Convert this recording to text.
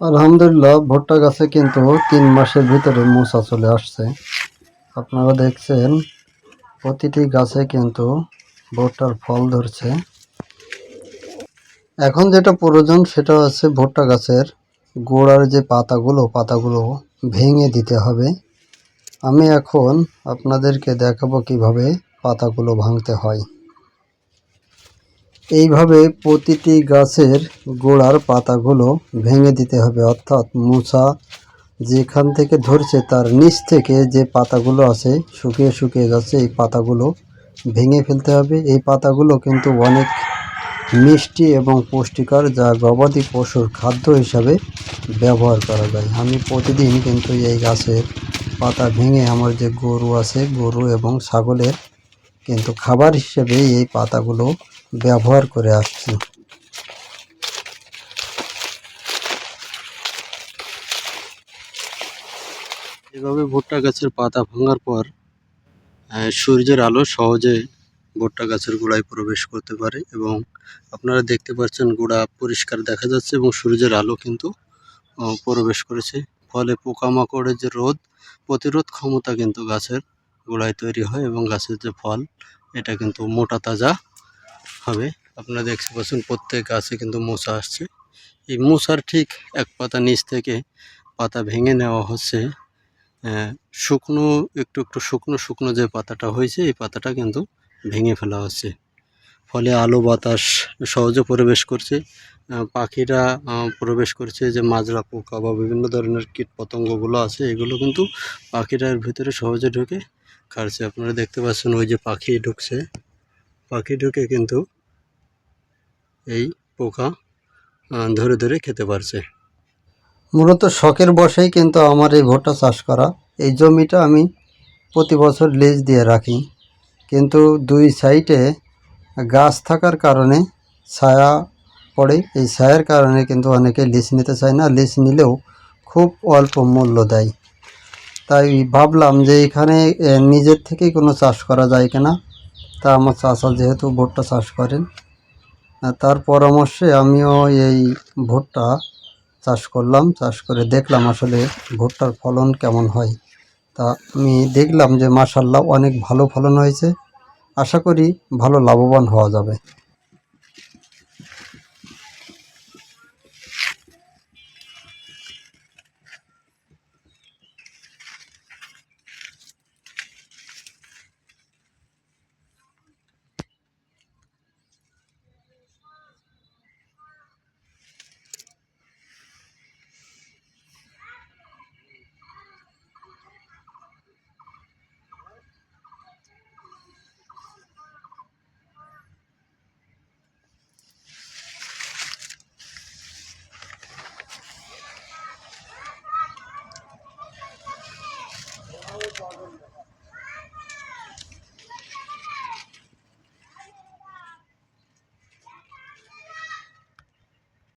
আলহামদুলিল্লাহ, ভুট্টা গাছে কিন্তু তিন মাসের ভিতরে মোচা চলে আসছে। আপনারা দেখছেন, প্রতিটি গাছে কিন্তু ভুট্টার ফল ধরছে। এখন যেটা প্রয়োজন, সেটা হচ্ছে ভুট্টা গাছের গোড়ার যে পাতাগুলো পাতাগুলো ভেঙে দিতে হবে। আমি এখন আপনাদেরকে দেখাবো কীভাবে পাতাগুলো ভাঙতে হয়। এইভাবে প্রতিটি গাছের গোড়ার পাতাগুলো ভেঙে দিতে হবে। অর্থাৎ মোচা যেখান থেকে ধরছে, তার নিচ থেকে যে পাতাগুলো আছে, শুকিয়ে শুকিয়ে যাচ্ছে, এই পাতাগুলো ভেঙে ফেলতে হবে। এই পাতাগুলো কিন্তু অনেক মিষ্টি এবং পুষ্টিকর, যা গবাদি পশুর খাদ্য হিসাবে ব্যবহার করা যায়। আমি প্রতিদিন কিন্তু এই গাছের পাতা ভেঙে আমার যে গরু আছে, গরু এবং ছাগলের কিন্তু খাবার হিসেবে এই পাতাগুলো ব্যবহার করে আসছি। এভাবে ভুট্টা গাছের পাতা ভাঙার পর সূর্যের আলো সহজে ভুট্টা গাছের গোড়ায় প্রবেশ করতে পারে এবং আপনারা দেখতে পাচ্ছেন গোড়া পরিষ্কার দেখা যাচ্ছে এবং সূর্যের আলো কিন্তু প্রবেশ করেছে। ফলে পোকামাকড়ের যে রোদ প্রতিরোধ ক্ষমতা কিন্তু গাছের গোড়ায় তৈরি হয় এবং গাছের যে ফল, এটা কিন্তু মোটা তাজা হবে। আপনারা দেখতে পাচ্ছেন প্রত্যেক গাছে কিন্তু মোচা আসছে। এই মোচার ঠিক এক পাতা নিচ থেকে পাতা ভেঙে নেওয়া হচ্ছে। শুকনো, একটু একটু শুকনো শুকনো যে পাতাটা হয়েছে, এই পাতাটা কিন্তু ভেঙে ফেলা হচ্ছে। ফলে আলো বাতাস সহজে প্রবেশ করছে। পাখিরা প্রবেশ করছে যে মাজরা, পোকা বা বিভিন্ন ধরনের কীট পতঙ্গগুলো আছে, এগুলো কিন্তু পাখিরা এর ভিতরে সহজে ঢুকে খাচ্ছে আপনারা দেখতে পাচ্ছেন ওই যে পাখি ঢুকছে। পাখি ঢুকে কিন্তু এই পোকা ধরে ধরে খেতে পারছে। মূলত শখের বসেই কিন্তু আমার এই ভুট্টা চাষ করা। এই জমিটা আমি প্রতি বছর লিজ দিয়ে রাখি। কিন্তু দুই সাইডে গাছ থাকার কারণে ছায়া পড়ে। এই ছায়ার কারণে কিন্তু অনেকে লিজ নিতে চায় না। লিজ নিলেও খুব অল্প মূল্য দেয়। তাই ভাবলাম যে এখানে নিজের থেকেই কোনো চাষ করা যায় কিনা। তা আমার চাষা যেহেতু ভুট্টা চাষ করেন তার পরামর্শে আমিও এই ভুট্টা চাষ করলাম, চাষ করে দেখলাম আসলে ভুট্টার ফলন কেমন হয়। তা আমি দেখলাম যে মাসাল্লাহ অনেক ভালো ফলন হয়েছে। আশা করি ভালো লাভবান হওয়া যাবে।